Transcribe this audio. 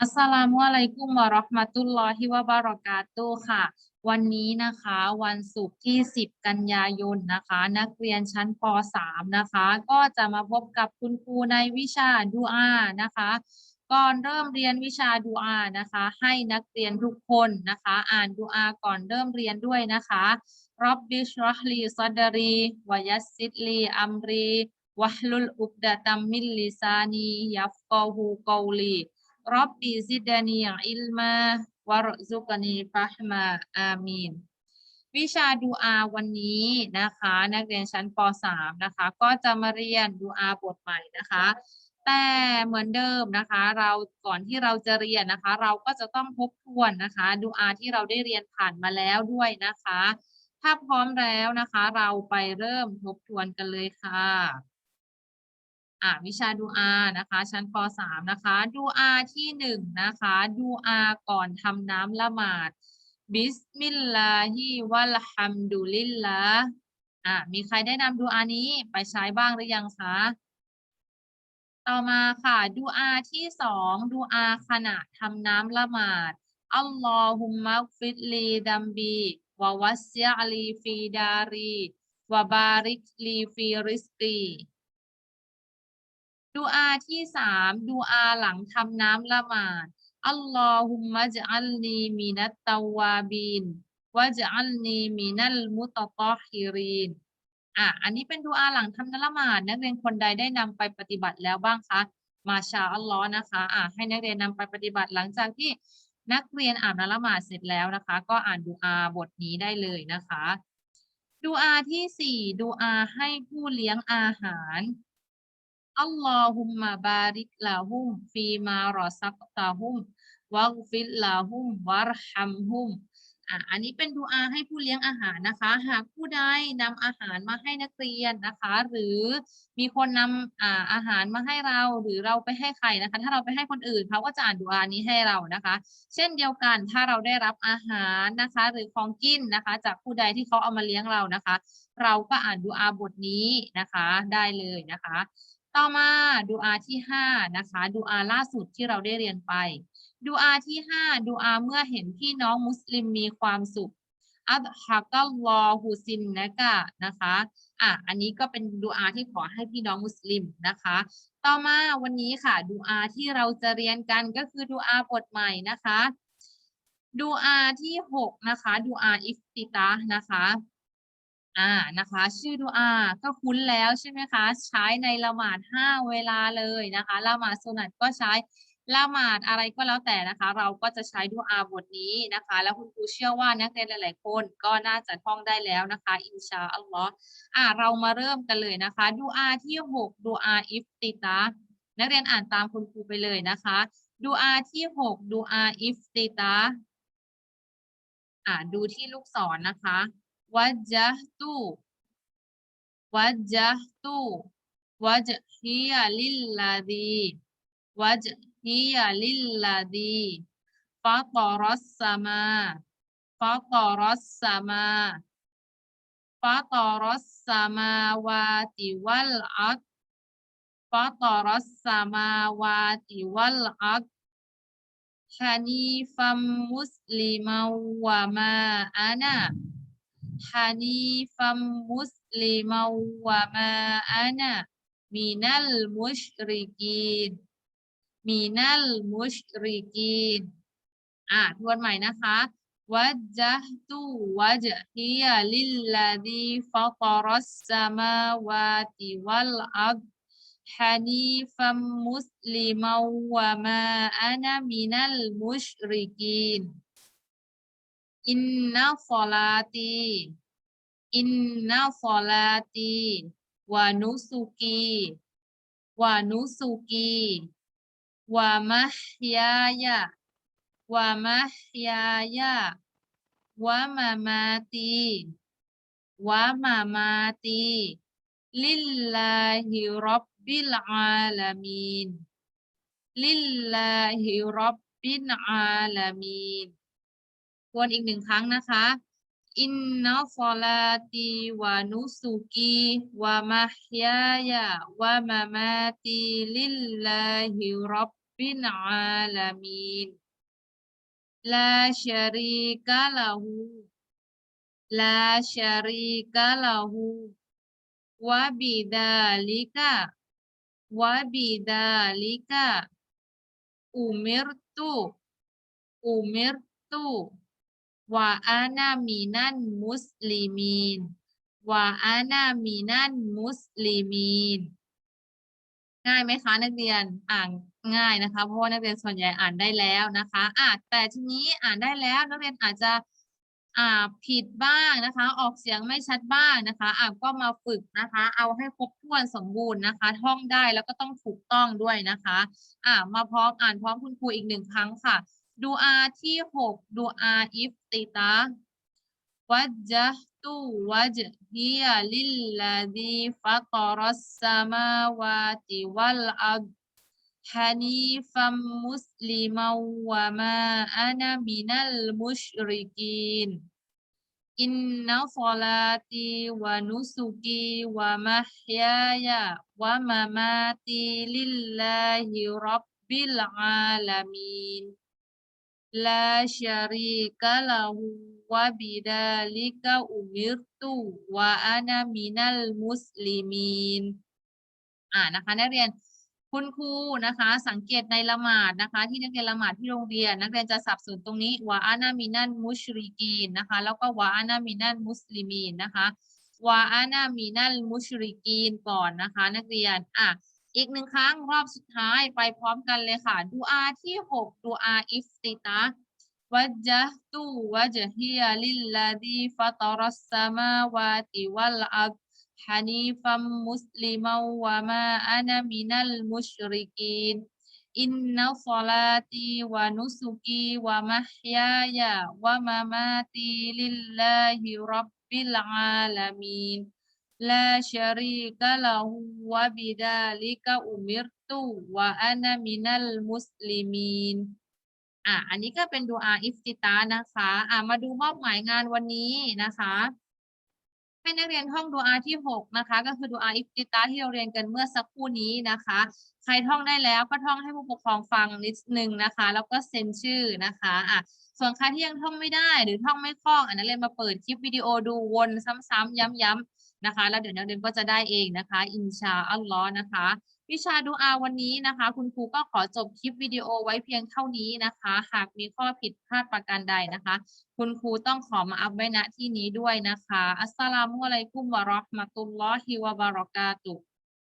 อัสสลามุอะลัยกุมวะเราะห์มะตุลลอฮิวะบะเราะกาตุค่ะ วันนี้นะคะ วันศุกร์ที่ 10 กันยายนนะคะ นักเรียนชั้นป .3 นะคะ ก็จะมาพบกับคุณครูในวิชาดูอานะคะ ก่อนเริ่มเรียนวิชาดูอานะคะ ให้นักเรียนทุกคนนะคะ อ่านดูอาก่อนเริ่มเรียนด้วยนะคะรับบิชรอฮลีซอดรีวะยัสซิดลีอัมรีวะฮลุลอุกดะตัมมิลลิซานียัฟกอฮูกอลี รับบิซิดานีอิลมาวะรซุกนีฟะฮ์มาอามีนวิชาดูอาวันนี้นะคะ นักเรียนชั้นป .3 นะคะ ก็จะมาเรียนดูอาบทใหม่นะคะ แต่เหมือนเดิมนะคะ เราก่อนที่เราจะเรียนนะคะ เราก็จะต้องทบทวนนะคะดูอาที่เราได้เรียนผ่านมาแล้วด้วยนะคะ ถ้าพร้อมแล้วนะคะ เราไปเริ่มทบทวนกันเลยค่ะ อ่าวิชาดูอานะคะ ชั้นป .3 นะคะ ดูอาที่หนึ่งนะคะ ดูอาก่อนทำน้ำละหมาด บิสมิลลาฮิวะลฮัมดุลิลลาห์อ่ามีใครได้นำดูอานี้ไปใช้บ้างหรือยังคะ ต่อมาค่ะ ดูอาที่สองดูอาขณะทำน้ำละหมาดอัลลอฮุมมะกฟิดลีดัมบีวะวัสยะลีฟีดารีวะบาริกลีฟีริสกี ดูอาที่สามดูอาหลังทำน้ำละหมาดอัลลอฮุมมะจอัลนีมินัตตาวาบินวะจอัลนีมินัลมุตตอฮิรินอะอันนี้เป็นดูอาหลังทำน้ำละหมาดนักเรียนคนใดได้นำไปปฏิบัติแล้วบ้างคะมาชาอัลลอฮ์นะคะอะให้นักเรียนนำไปปฏิบัติหลังจากที่นักเรียนอ่านน้ำละหมาดเสร็จแล้วนะคะ ก็อ่านดูอาบทนี้ได้เลยนะคะดูอาที่สี่ดูอาให้ผู้เลี้ยงอาหาร อัลลอฮุมมะบาริกลาฮุมฟีมารอซักตาฮุมวักฟิลลาฮุมวารฮัมฮุมอะอันนี้เป็นดูอาให้ผู้เลี้ยงอาหารนะคะ หากผู้ใดนำอาหารมาให้นักเรียนนะคะ หรือมีคนนำอ่าอาหารมาให้เราหรือเราไปให้ใครนะคะ ถ้าเราไปให้คนอื่นเขาก็จะอ่านดูอานี้ให้เรานะคะ เช่นเดียวกันถ้าเราได้รับอาหารนะคะ หรือของกินนะคะ จากผู้ใดที่เขาเอามาเลี้ยงเรานะคะ เราก็อ่านดูอาบทนี้นะคะได้เลยนะคะ ต่อมาดูอาที่ห้านะคะดูอาล่าสุดที่เราได้เรียนไป ดูอาที่ห้าดูอาเมื่อเห็นพี่น้องมุสลิมมีความสุขอัลฮักัลลอฮุซินนะกะนะคะอะอันนี้ก็เป็นดูอาที่ขอให้พี่น้องมุสลิมนะคะ ต่อมาวันนี้ค่ะดูอาที่เราจะเรียนกันก็คือดูอาบทใหม่นะคะดูอาที่หกนะคะดูอาอิฟติตานะคะ อ่านะคะ ชื่อดูอาก็คุ้นแล้วใช่ไหมคะ ใช้ในละหมาดห้าเวลาเลยนะคะละหมาดสุนัตก็ใช้ละหมาดอะไรก็แล้วแต่นะคะ เราก็จะใช้ดูอาบทนี้นะคะ แล้วคุณครูเชื่อว่านักเรียนหลายๆ คนก็น่าจะท่องได้แล้วนะคะ อินชาอัลลอฮ์อ่าเรามาเริ่มกันเลยนะคะดูอาที่หกดูอาอิฟติตานักเรียนอ่านตามคุณครูไปเลยนะคะดูอาที่หกดูอาอิฟติตาอ่าดูที่ลูกศรนะคะ wajah tu. Wajah tu. Wajhiya lilladhi wajhiya lilladhi fataras sama. Fataras sama. Fatoras sama wati wal ard. Sama wati wal ad hanifam musliman wa ma ana hanifam muslimaw wa ma ana minal mushrikin minal musyrikin. Ah tuan ใหม่นะคะ wajhtu wajhiya lilladhi fatharas samawati wal ard. Hanifam muslimaw wa ma ana minal musyrikin. ลอาลามีนลิลลาฮิรับบิลอาลามีนท วนอีกหนึ่งครั้งนะคะอินนัฟอลาตีวานุสุกีวามะฮยายะวามะมาตีลิลลาฮิรับบิลอาลามีนลาชารีกะละหูลาชารีกะละหูวะบิดาลิกะวะบิดาลิกะอุมิรตุอุมิรตุ วะอานามินันมุสลิมีนวะอานามินันมุสลิมีนง่ายไหมคะนักเรียนอ่านง่ายนะคะ เพราะว่านักเรียนส่วนใหญ่อ่านได้แล้วนะคะอะแต่ทีนี้อ่านได้แล้วนักเรียนอาจจะอ่าผิดบ้างนะคะ ออกเสียงไม่ชัดบ้างนะคะอะก็มาฝึกนะคะ เอาให้ครบถ้วนสมบูรณ์นะคะ ท่องได้แล้วก็ต้องถูกต้องด้วยนะคะ อะมาพร้อมอ่านพร้อมคุณครูอีกหนึ่งครั้งค่ะ ดูอาที่หกดูอาอิฟติตาวัจจะตุวัจฮียลิลลาดีฟัตรัสสมาวาติวัลอัดฮานีฟัมมุสลิมาวะมาอานามินัลมุชริกีนอินนัลลาตีวานุสุกีวะมะฮยายะวะมามาตีลิลลาฮิรับบิลอาลามีน ละชารีกาละหัวบิดาลิกาอุมิรตุวาアナมินัลมุสลิมินอ่านนะคะนักเรียนคุณครูนะคะ สังเกตในละหมาดนะคะ ที่นักเรียนละหมาดที่โรงเรียน นักเรียนจะสับสนตรงนี้วะอานามินันมุชริกีนนะคะ แล้วก็วะอานามินันมุสลิมีนนะคะวะอานามินันมุชริกีนก่อนนะคะ นักเรียนอะ อีกหนึ่งครั้งรอบสุดท้ายไปพร้อมกันเลยค่ะ ดูอาที่หกดูอาอิฟติตาวัจตุวัจฮิยลิลลาดีฟัตรัสสมาวาติวัลอัรฮานีฟัมมุสลิมาวะมาอานามินัลมุชริกีนอินนัลศอลาตีวะนุสุกีวะมะฮยายะวะมะมาตีลิลลาฮิรับบิลอาลามีน لا شريك له وبذلك أمرت وأنا من المسلمين อ่ะ อันนี้ก็เป็นดูอาอิฟติตานะคะ อ่ะ มาดูมอบหมายงานวันนี้นะคะ ให้นักเรียนท่องดูอาที่หกนะคะ ก็คือดูอาอิฟติตาที่เราเรียนกันเมื่อสักครู่นี้นะคะ ใครท่องได้แล้วก็ท่องให้ผู้ปกครองฟังนิดนึงนะคะ แล้วก็เซ็นชื่อนะคะอ่ะส่วนใครที่ยังท่องไม่ได้หรือท่องไม่คล่องอันนั้นเรียนมาเปิดคลิปวิดีโอดูวนซ้ำๆย้ำๆ นะคะ แล้วเดี๋ยวนักเรียนก็จะได้เองนะคะ อินชาอัลลอฮ์นะคะ วิชาดูอาวันนี้นะคะ คุณครูก็ขอจบคลิปวิดีโอไว้เพียงเท่านี้นะคะ หากมีข้อผิดพลาดประการใดนะคะ คุณครูต้องขอมาอัพไว้ณที่นี้ด้วยนะคะ อัสสลามุอะลัยกุมวะรอห์มะตุลลอฮิวะบารอกาตุ